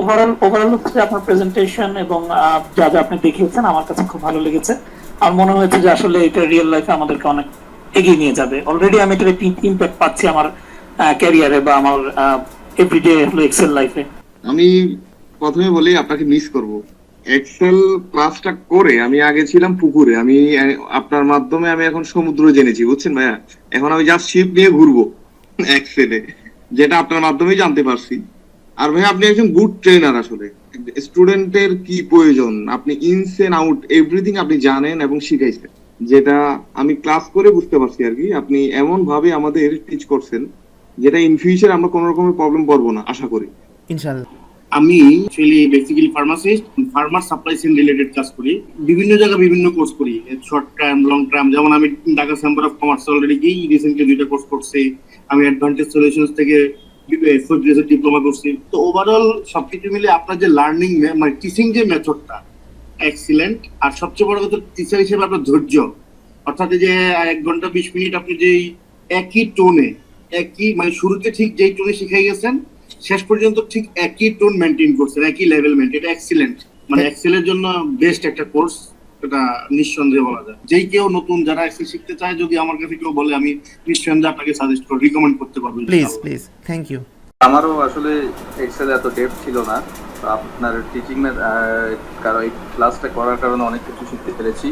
Overall overall হচ্ছে আপনার presentation এবং যা যা আপনি দেখিয়েছেন আমার কাছে খুব ভালো লেগেছে। মনে হয়েছে যে আসলে এটা রিয়েল লাইফে আমাদেরকে অনেক এগিয়ে নিয়ে যাবে। অলরেডি আমি ইম্প্যাক্ট পাচ্ছি আমার ক্যারিয়ারে বা আমার এভরিডে এক্সেল লাইফে আমি প্রথমে বলি আপনাকে মিস করব। এক্সেল ক্লাসটা করে আমি আগে ছিলাম পুকুরে। আমি আপনার মাধ্যমে আমি এখন সমুদ্র জেনেছি, বুঝছেন ভাইয়া? এখন আমি জাস্ট শিপ নিয়ে ঘুরবো এক্সেলে যেটা আপনার মাধ্যমেই জানতে পারছি। আর ভাই আপনি একজন গুড ট্রেনার আসলে। স্টুডেন্টের কি প্রয়োজন? আপনি ইনস এন্ড আউট এভরিথিং আপনি জানেন এবং শিখাইছেন। যেটা আমি ক্লাস করে বুঝতে পারছি আর কি। আপনি এমন ভাবে আমাদের টিচ করছেন যেটা ইন ফিউচার আমরা কোনো রকমের প্রবলেম পড়ব না আশা করি। ইনশাল্লাহ আমি actually basically pharmacist farmer supply chain related কাজ করি। বিভিন্ন জায়গায় বিভিন্ন কোর্স করি। শর্ট টার্ম লং টার্ম যেমন আমি Dhaka chamber of commerce already গিয়ে রিসেন্টলি দুইটা কোর্স করছি। আমি অ্যাডভান্টেজ সলিউশনস থেকে ডিপ্লোমা করছি? তো ওভারঅল সবকিছু মিলে আপনার যে লার্নিং মানে টিচিং যে মেথডটা এক্সিলেন্ট আর সবচেয়ে বড় কথা টিচার হিসেবে আপনার ধৈর্য। অর্থাৎ যে এক ঘণ্টা বিশ মিনিট আপনি যেই একই টোনে একই মানে শুরুতে ঠিক যেই টোনে শিখাই গেছেন শেষ পর্যন্ত ঠিক একই টোন মেনটেন করছেন একই লেভেল মেনটেন এটা এক্সিলেন্ট মানে এক্সেলের জন্য বেস্ট একটা কোর্স এটা নিঃসন্দেহে বলা যায়। যেই কেউ নতুন যারা এক্সেল শিখতে চায় যদি আমার কাছে কেউ বলে আমি নিঃসন্দেহে আপনাকে সাজেস্ট করে রিকমেন্ড করতে পারব প্লিজ প্লিজ থ্যাংক ইউ আমারও আসলে এক্সেল এত ডেপ ছিল না। আপনার টিচিং কারণ এই ক্লাসটা করার কারণে অনেক কিছু শিখতে পেরেছি।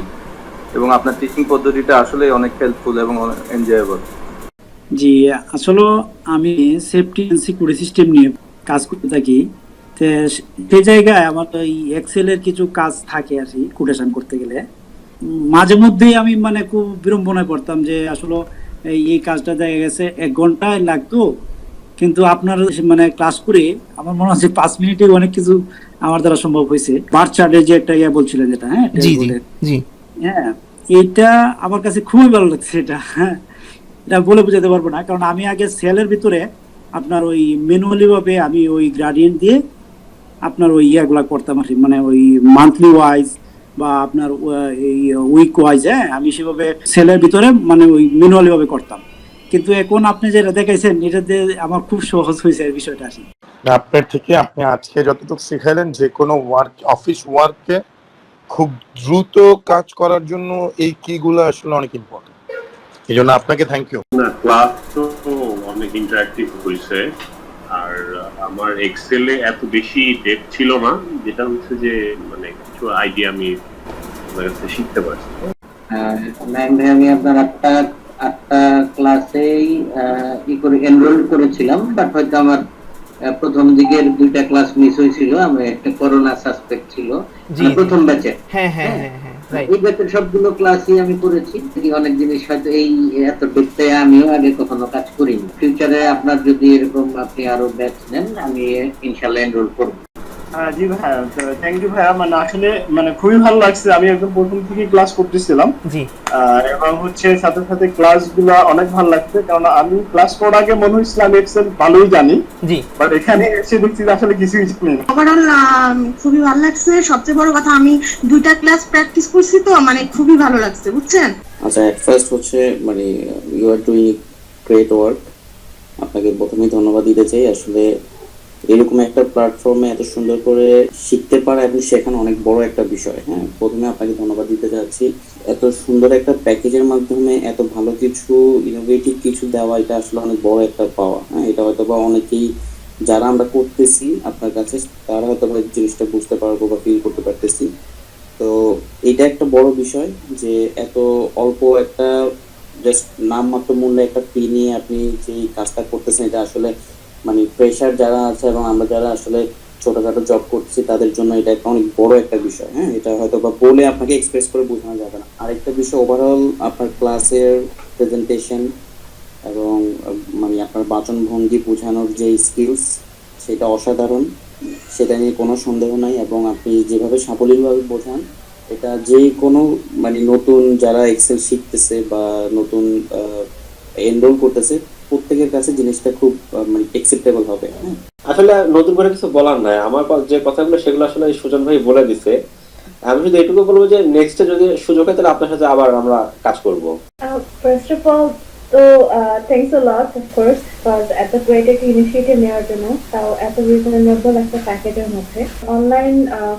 এবং আপনার টিচিং পদ্ধতিটা আসলে অনেক হেল্পফুল এবং এনজয়েবল জি আসলে আমি সেফটি এন্ড সিস্টেম নিয়ে কাজ করতে থাকি। সেই জায়গায় আমার তো এই এক্সেলের কিছু কাজ থাকে আর কি কোটেশন করতে গেলে। মাঝে মধ্যেই আমি মানে খুব বিড়ম্বনায় পড়তাম যে আসলে এই কাজটা দেখা গেছে এক ঘন্টায় লাগতো কিন্তু আপনার মানে ক্লাস করে আমার মনে হচ্ছে পাঁচ মিনিটে অনেক কিছু আমার দ্বারা সম্ভব হয়েছে। বার চার্টে যে একটা ইয়ে বলছিলেন যেটা হ্যাঁ হ্যাঁ এইটা আমার কাছে খুবই ভালো লাগছে এটা হ্যাঁ। এটা বলে বোঝাতে পারব না কারণ আমি আগে সেলের ভিতরে আপনার ওই ম্যানুয়ালি ভাবে আমি ওই গ্রাডিয়েন্ট দিয়ে আপনার ওই ইয়াগুলা করতাম আর মানে ওই মান্থলি ওয়াইজ বা আপনার এই উইক ওয়াইজ হ্যাঁ আমি সেভাবে সেলের ভিতরে মানে ওই ম্যানুয়ালি ভাবে করতাম। কিন্তু এখন আপনি যেটা দেখাইছেন এটাতে আমার খুব সহজ হয়েছে এই বিষয়টা আসি আপনার থেকে আপনি আজকে যতটুকু শিখাইলেন যে কোনো ওয়ার্ক অফিস ওয়ার্কে খুব দ্রুত কাজ করার জন্য এই কিগুলো আসলে অনেক ইম্পর্টেন্ট এই জন্য আপনাকে থ্যাংক ইউ না ক্লাস তো অনেক ইন্টারাক্টিভ হয়েছে। আর আমার এক্সেলে এত বেশি ডেপ ছিল না, যেটা হচ্ছে যে মানে কিছু আইডিয়া আমি আপনার কাছে শিখতে পারছি। নাইন ভাই, আমি আপনার আটটা আটটা ক্লাসেই ই করে এনরোল করেছিলাম বাট হয়তো আমার প্রথম দিকের দুইটা ক্লাস মিস হয়েছিল আমি একটা করোনা সাসপেক্ট ছিল। প্রথম ব্যাচে হ্যাঁ হ্যাঁ হ্যাঁ? হ্যাঁ রাইট এই ব্যাচের সবগুলো ক্লাসই আমি করেছি। অনেক জিনিস হয়তো এই এত ডেপতে আমিও আগে কখনো কাজ করিনি। ফিউচারে আপনার যদি এরকম আপনি আরও ব্যাচ নেন আমি ইনশাল্লাহ এনরোল করব। হ্যাঁ, জি ভাইয়া থ্যাংক ইউ ভাইয়া। মানে আসলে মানে খুবই ভালো লাগছে। আমি একদম প্রথম থেকে ক্লাস করতেছিলাম। জি। আহ, এবং হচ্ছে সাথে সাথে ক্লাসগুলা অনেক ভালো লাগছে। কারণ আমি ক্লাস করার আগে মনে হয়েছিল আমি এক্সেল ভালোই জানি। জি। বাট এখানে এসে দেখছি আসলে কিছুই জানি না। ওভারঅল খুবই ভালো লাগছে। সবচেয়ে বড় কথা আমি দুইটা ক্লাস প্র্যাকটিস করছি তো মানে খুবই ভালো লাগছে বুঝছেন? আচ্ছা এট ফার্স্ট হচ্ছে মানে you are doing great work আপনাকে প্রথমেই ধন্যবাদ দিতে চাই। আসলে এরকম একটা প্ল্যাটফর্মে এত সুন্দর করে শিখতে পারা এবং শেখানো অনেক বড় একটা বিষয়। হ্যাঁ প্রথমে আপনাকে ধন্যবাদ দিতে চাচ্ছি এত সুন্দর একটা প্যাকেজের মাধ্যমে এত ভালো কিছু ইনোভেটিভ কিছু দেওয়া, এটা আসলে অনেক বড় একটা পাওয়া। হ্যাঁ এটা হয়তো বা অনেকেই, যারা আমরা করতেছি আপনার কাছে, তারা হয়তো বা জিনিসটা বুঝতে পারব বা ফিল করতে পারতেছি। তো এটা একটা বড় বিষয় যে এত অল্প একটা জাস্ট নামমাত্র মূল্যে একটা ফি নিয়ে আপনি যে কাজটা করতেছেন, এটা আসলে মানে প্রেশার যারা আছে এবং আমরা যারা আসলে ছোটখাটো জব করছি, তাদের জন্য এটা একটা অনেক বড় একটা বিষয় হ্যাঁ? এটা হয়তো বা বলে আপনাকে এক্সপ্রেস করে বোঝানো যাবে না। আরেকটা বিষয় ওভারঅল আপনার ক্লাসের প্রেজেন্টেশন এবং মানে আপনার বাচন ভঙ্গি বোঝানোর যে স্কিলস সেটা অসাধারণ। সেটা নিয়ে কোনো সন্দেহ নাই এবং আপনি যেভাবে সাবলীলভাবে বোঝান, এটা যে কোনো মানে নতুন যারা এক্সেল শিখতেছে বা নতুন এনরোল করতেছে প্রত্যেকের কাছে জিনিসটা খুব মানে একসেপ্টেবল হবে হ্যাঁ। আসলে নতুন করে কিছু বলার নাই। আমার যে কথাগুলো, সেগুলো আসলে সুজন ভাই বলে দিছে। আমি শুধু এটুকু বলব যে নেক্সটে যদি সুযোগ হয়, তাহলে আপনার সাথে আবার আমরা কাজ করব। ফার্স্ট অফ অল তো thanks a lot of course because এত গ্রেট একটা ইনিশিয়েটিভ নেওয়ার জন্য। তাও এত রিজনেবল একটা প্যাকেজের মধ্যে। অনলাইন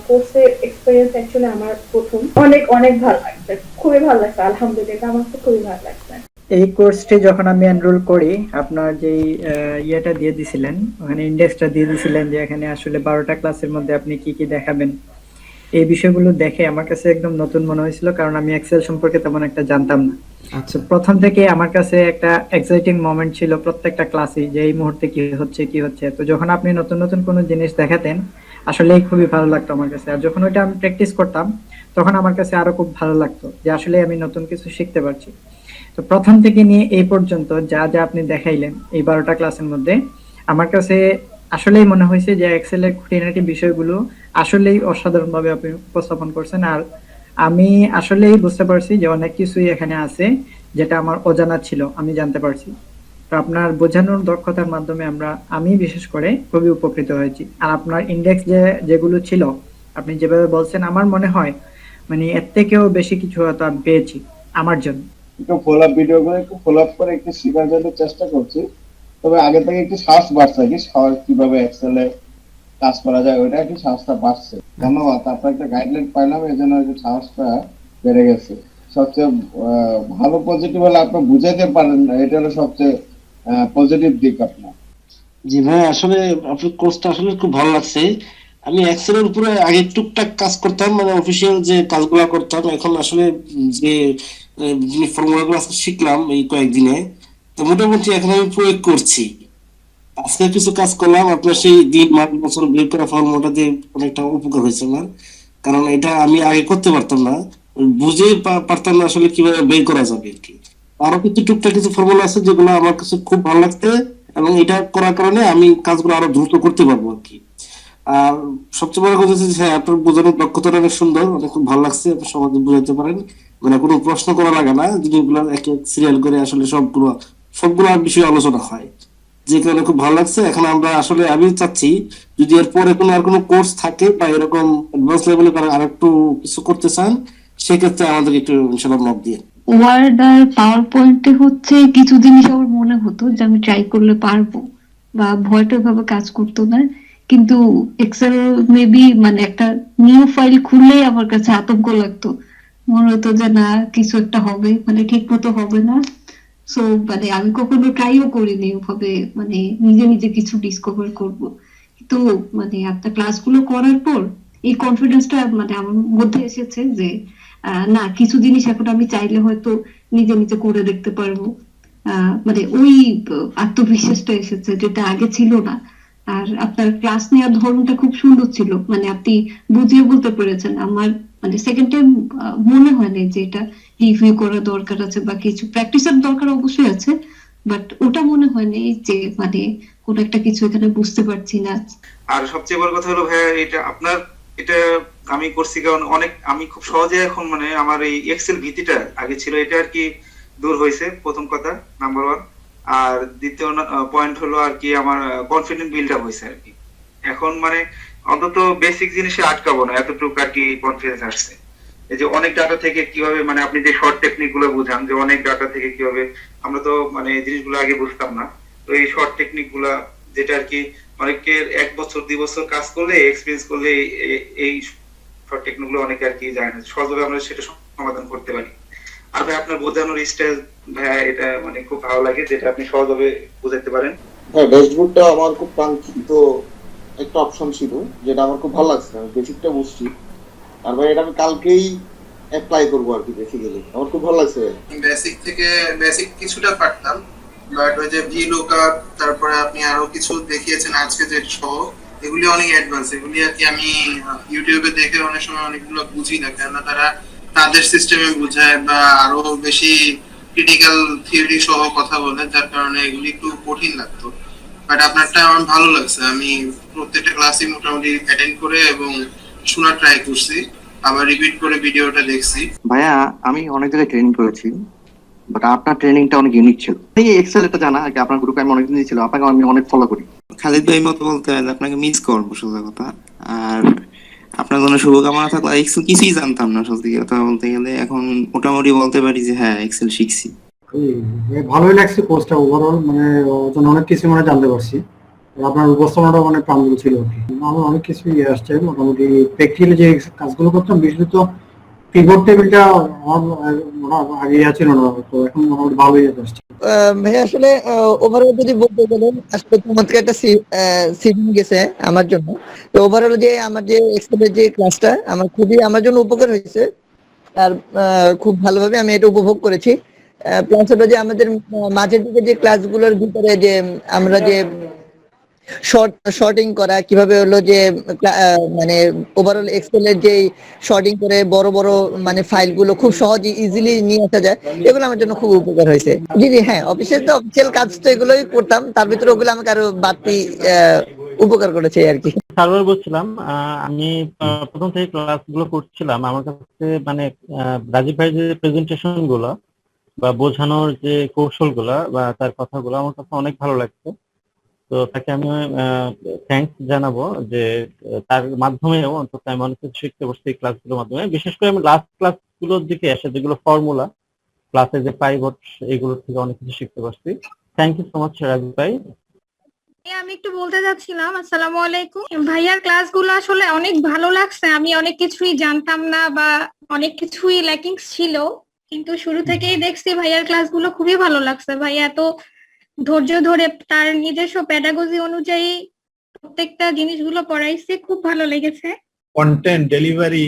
কোর্সের এক্সপিরিয়েন্স অ্যাকচুয়ালি আমার প্রথম। অনেক অনেক ভালো লাগছে। খুবই ভালো লাগছে, আলহামদুলিল্লাহ, আমার তো খুবই ভালো লাগছে। এই কোর্সটি যখন আমি এনরোল করি আপনার আহ, ইয়েটা দিয়ে দিছিলেন ওখানে ইন্ডেক্সটা দিয়ে দিছিলেন যে এখানে আসলে বারোটা ক্লাসের মধ্যে আপনি কি কি দেখাবেন। এই বিষয়গুলো দেখে আমার কাছে একদম নতুন মনে হয়েছিল কারণ আমি এক্সেল সম্পর্কে তেমন একটা জানতাম না। আচ্ছা। প্রথম থেকে আমার কাছে একটা এক্সাইটিং মোমেন্ট ছিল প্রত্যেকটা ক্লাসে যে এই মুহূর্তে কি হচ্ছে কি হচ্ছে। তো যখন আপনি নতুন নতুন কোনো জিনিস দেখাতেন আসলে খুবই ভালো লাগতো আমার কাছে। আর যখন ওইটা আমি প্র্যাকটিস করতাম তখন আমার কাছে আরও খুব ভালো লাগতো যে আসলে আমি নতুন কিছু শিখতে পারছি। তো প্রথম থেকে নিয়ে এই পর্যন্ত যা যা আপনি দেখাইলেন এই বারোটা ক্লাসের মধ্যে, আমার কাছে আসলেই মনে হয়েছে যে এক্সেল এর খুঁটিনাটি বিষয়গুলো আসলেই অসাধারণভাবে আপনি উপস্থাপন করছেন। আর আমি আসলেই বুঝতে পারছি যে অনেক কিছুই এখানে আছে যেটা আমার অজানা ছিল, আমি জানতে পারছি। তো আপনার বোঝানোর দক্ষতার মাধ্যমে আমরা, আমি বিশেষ করে খুবই উপকৃত হয়েছি। আর আপনার ইন্ডেক্স যে, যেগুলো ছিল, আপনি যেভাবে বলছেন, আমার মনে হয় মানে এর থেকেও বেশি কিছু হয়তো আমি পেয়েছি, আমার জন্য। একটু ফলো আপ ভিডিও করে, একটু ফলো আপ করে একটু শেখার জন্য চেষ্টা করছি। তবে আগে থেকে একটু সাহস বাড়ছে কি কীভাবে এক্সেলে কাজ করা যায়, ওইটা একটু সাহসটা বাড়ছে। ধন্যবাদ তারপর একটা গাইডলাইন পাইলাম, এই জন্য একটু বেড়ে গেছে। সবচেয়ে ভালো পজিটিভ হলে আপনি বুঝাইতে পারেন এটা হলো সবচেয়ে পজিটিভ দিক আপনার। জি ভাই, আসলে আপনার কোর্সটা আসলে খুব ভালো লাগছে। আমি এক্সেলের উপরে আগে টুকটাক কাজ করতাম মানে অফিসিয়াল যে কাজগুলো করতাম, এখন আসলে যে ফর্মুলা গুলো আজকে শিখলাম এই কয়েকদিনে, তো মোটামুটি এখন আমি প্রয়োগ করছি। আজকে কিছু কাজ করলাম, আপনার সেই দিন, মাস, বছর বের করা ফর্মুলাটা দিয়ে অনেকটা উপকার হয়েছে আমার। কারণ এটা আমি আগে করতে পারতাম না। বুঝে পারতাম না আসলে কীভাবে বের করা যাবে আর কি। আরও কিছু টুকটাক কিছু ফর্মুলা আছে যেগুলো আমার কাছে খুব ভালো লাগছে এবং এটা করার কারণে আমি কাজগুলো আরও দ্রুত করতে পারব আর কি। আর সবচেয়ে বড় কথা হচ্ছে হ্যাঁ আপনার বোঝানোর দক্ষতাটা অনেক সুন্দর, অনেক খুব ভালো লাগছে, আপনি সমাজে বোঝাতে পারেন। মানে কোনো প্রশ্ন করা লাগে না জিনিসগুলো এক এক সিরিয়াল করে আসলে সবগুলো সবগুলো বিষয়ে আলোচনা হয়। যে কারণে খুব ভালো লাগছে। এখন আমরা আসলে, আমি চাচ্ছি যদি এর পরে কোনো আর কোনো কোর্স থাকে বা এরকম অ্যাডভান্স লেভেলে তারা আর একটু কিছু করতে চান, সেক্ষেত্রে আমাদের একটু ইনশাল্লাহ মত দিয়ে। ওয়ার্ড আর পাওয়ার পয়েন্টে হচ্ছে কিছু জিনিস আমার মনে হতো যে, আমি ট্রাই করলে পারব বা ভয়টা ভাবে কাজ করতো না। কিন্তু এক্সেল মেবি মানে একটা নিউ ফাইল খুললে আমার কাছে আতঙ্ক লাগতো। মনে হতো যে না, কিছু একটা হবে মানে ঠিক মতো হবে না। সো মানে আমি কখনো ট্রাইও করিনি ওভাবে মানে নিজে নিজে কিছু ডিসকভার করব। কিন্তু মানে আপনার ক্লাসগুলো করার পর এই কনফিডেন্সটা মানে আমার মধ্যে এসেছে যে না, কিছু জিনিস এখন আমি চাইলে হয়তো নিজে নিজে করে দেখতে পারব। মানে ওই আত্মবিশ্বাসটা এসেছে, যেটা আগে ছিল না। আর আপনার ক্লাস নেওয়ার ধরনটা খুব সুন্দর ছিল। মানে আপনি বুঝিয়ে বলতে পেরেছেন। আমার মানে সেকেন্ড টাইম মনে হয়নি যে এটা রিভিউ করার দরকার আছে বা কিছু প্র্যাকটিসের দরকার অবশ্যই আছে। বাট ওটা মনে যে মানে কোন একটা কিছু এখানে বুঝতে পারছি না। আর সবচেয়ে বড় কথা হলো ভাইয়া, এটা আপনার, এটা আমি করছি কারণ অনেক, আমি খুব সহজে এখন মানে আমার এই এক্সেল ভীতিটা আগে ছিল, এটা আর কি দূর হয়েছে প্রথম কথা নাম্বার ওয়ান আর দ্বিতীয় পয়েন্ট হলো আর কি আমার কনফিডেন্ট বিল্ড আপ হয়েছে আর কি। এখন মানে অন্তত বেসিক জিনিসে আটকাবো না, এতটুকু আর কি কনফিডেন্স আসছে। এই যে অনেক ডাটা থেকে কীভাবে মানে আপনি যে শর্ট টেকনিকগুলো বুঝান, যে অনেক ডাটা থেকে কীভাবে, আমরা তো মানে জিনিসগুলো আগে বুঝতাম না। তো এই শর্ট টেকনিকগুলা যেটা আর কি অনেকের এক বছর, দুই বছর কাজ করলে এক্সপিরিয়েন্স করলে এই- শর্ট টেকনিকগুলো অনেকে আর কি জানে সহজভাবে আমরা সেটা সমাধান করতে পারি। আর ভাই আপনার বোঝানোর স্টাইল ভাইয়া এটা মানে খুব ভালো লাগে যেটা আপনি সহজভাবে বুঝাতে পারেন। হ্যাঁ ড্যাশবোর্ডটা আমার খুব কাঙ্ক্ষিত একটা অপশন ছিল যেটা আমার খুব ভালো লাগছে আমি বেসিকটা বুঝছি। আর ভাই এটা আমি কালকেই অ্যাপ্লাই করব আর কি বেসিক্যালি আমার খুব ভালো লাগছে বেসিক থেকে বেসিক কিছুটা পারতাম বাট ওই যে ভি লুকআপ তারপরে আপনি আরও কিছু দেখিয়েছেন আজকে যে সহ এগুলি অনেক অ্যাডভান্স এগুলি আর কি আমি ইউটিউবে দেখে অনেক সময় অনেকগুলো বুঝি না কেননা তারা তাদের সিস্টেমে বুঝায় বা আরও বেশি ক্রিটিক্যাল থিওরি সহ কথা বলে যার কারণে এগুলি একটু কঠিন লাগতো। বাট আপনারটা আমার ভালো লাগছে। আমি প্রত্যেকটা ক্লাসই মোটামুটি অ্যাটেন্ড করে এবং শোনা ট্রাই করছি। আবার রিপিট করে ভিডিওটা দেখছি। ভাইয়া আমি অনেক জায়গায় ট্রেনিং করেছি বাট আপনার ট্রেনিংটা অনেক ইউনিক ছিল। এই এক্সেল এটা জানা আর কি আপনার গ্রুপে আমি অনেকদিন ছিল আপনাকে আমি অনেক ফলো করি। খালিদ ভাই মতো বলতে আপনাকে মিস করব সোজা কথা। আর আপনার জন্য শুভকামনা থাকলে। এক্সেল কিছুই জানতাম না সত্যি কথা বলতে গেলে। এখন মোটামুটি বলতে পারি যে হ্যাঁ এক্সেল শিখছি। ভালোই লাগছে কোর্সটা ওভারঅল মানে অনেক কিছু মানে জানতে পারছি। আপনার উপস্থাপনাটা অনেক প্রাঞ্জল ছিল আর কি। আমার অনেক কিছু ইয়ে আসছে। মোটামুটি প্র্যাকটিক্যালি যে কাজগুলো করতাম, বিশেষত পিভট টেবিলটা আগে ছিল না। তো এখন মোটামুটি ভালোই আসছে। ভাই আসলে ওভারঅল যদি বলতে গেলেন আসলে চমৎকার একটা সিজন গেছে আমার জন্য। তো ওভারঅল যে আমার যে এক্সেলের যে ক্লাসটা আমার খুবই, আমার জন্য উপকার হয়েছে। আর খুব ভালোভাবে আমি এটা উপভোগ করেছি। প্লাস হলো যে আমাদের মাঝের দিকে যে ক্লাসগুলোর ভিতরে যে আমরা যে শর্ট শর্টিং করা, কীভাবে হলো যে মানে ওভারঅল এক্সেলের যে শর্টিং করে বড় বড় মানে ফাইলগুলো খুব সহজে ইজিলি নিয়ে আসা যায়, এগুলো আমার জন্য খুব উপকার হয়েছে। জি জি হ্যাঁ অফিসে তো অফিসিয়াল কাজ তো এগুলোই করতাম, তার ভিতরে ওগুলো আমাকে আরও বাড়তি উপকার করেছে আর কি। সার্ভার বলছিলাম আমি প্রথম থেকে ক্লাসগুলো করছিলাম, আমার কাছে মানে রাজীব ভাই যে প্রেজেন্টেশনগুলো বা বোঝানোর যে কৌশলগুলা বা তার কথাগুলো আমার কাছে অনেক ভালো লাগছে। তো তাকে আমি থ্যাঙ্কস জানাব যে তার মাধ্যমেও অন্তত আমি অনেক কিছু শিখতে পারছি এই ক্লাসগুলোর মাধ্যমে। বিশেষ করে আমি লাস্ট ক্লাসগুলোর দিকে এসে যেগুলো ফর্মুলা ক্লাসে যে পাইভট এগুলো থেকে অনেক কিছু শিখতে পারছি। Thank you so much Rajib ভাই। আমি একটু বলতে যাচ্ছিলাম আসসালামু আলাইকুম। ভাইয়ার ক্লাসগুলো আসলে অনেক ভালো লাগছে। আমি অনেক কিছুই জানতাম না বা অনেক কিছুই ল্যাকিংস ছিল, কিন্তু শুরু থেকেই দেখছি ভাইয়ার ক্লাসগুলো খুবই ভালো লাগছে। ভাইয়া, এত ধৈর্য ধরে তার নিজস্ব প্যাডাগজি অনুযায়ী প্রত্যেকটা জিনিসগুলো পড়াইছে খুব ভালো লেগেছে। কন্টেন্ট ডেলিভারি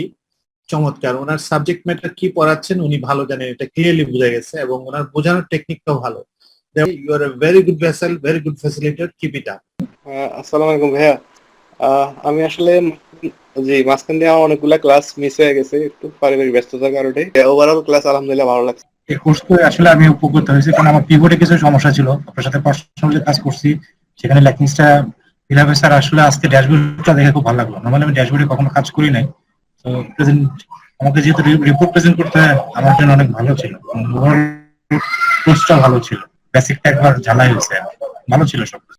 চমৎকার। ওনার সাবজেক্ট ম্যাটার কি পড়াচ্ছেন উনি ভালো জানেন এটা ক্লিয়ারলি বোঝা গেছে এবং ওনার বোঝানোর টেকনিকটাও ভালো। You are a very good vessel very good facilitator keep it up আসসালামু আলাইকুম ভাইয়া। আহ, আমি আসলে জি মাঝখান দিয়ে আমার অনেকগুলা ক্লাস মিস হয়ে গেছে একটু পারিবারিক ব্যস্ততার কারণে। ওভারঅল ক্লাস আলহামদুলিল্লাহ ভালো লাগছে। এই কোর্স করে আসলে আমি উপকৃত হয়েছি কারণ আমার পিভটে কিছু সমস্যা ছিল। আপনার সাথে পার্সোনালি কাজ করছি, সেখানে ল্যাকিংসটা ফিল হবে স্যার আসলে আজকে ড্যাশবোর্ডটা দেখে খুব ভালো লাগল। নর্মালি আমি ড্যাশবোর্ডে কখনো কাজ করি নাই। তো প্রেজেন্ট আমাকে যেহেতু রিপোর্ট প্রেজেন্ট করতে হয়, আমার জন্য অনেক ভালো ছিল। কোর্সটা ভালো ছিল। বেসিকটা একবার ঝালাই হয়েছে। ভালো ছিল সব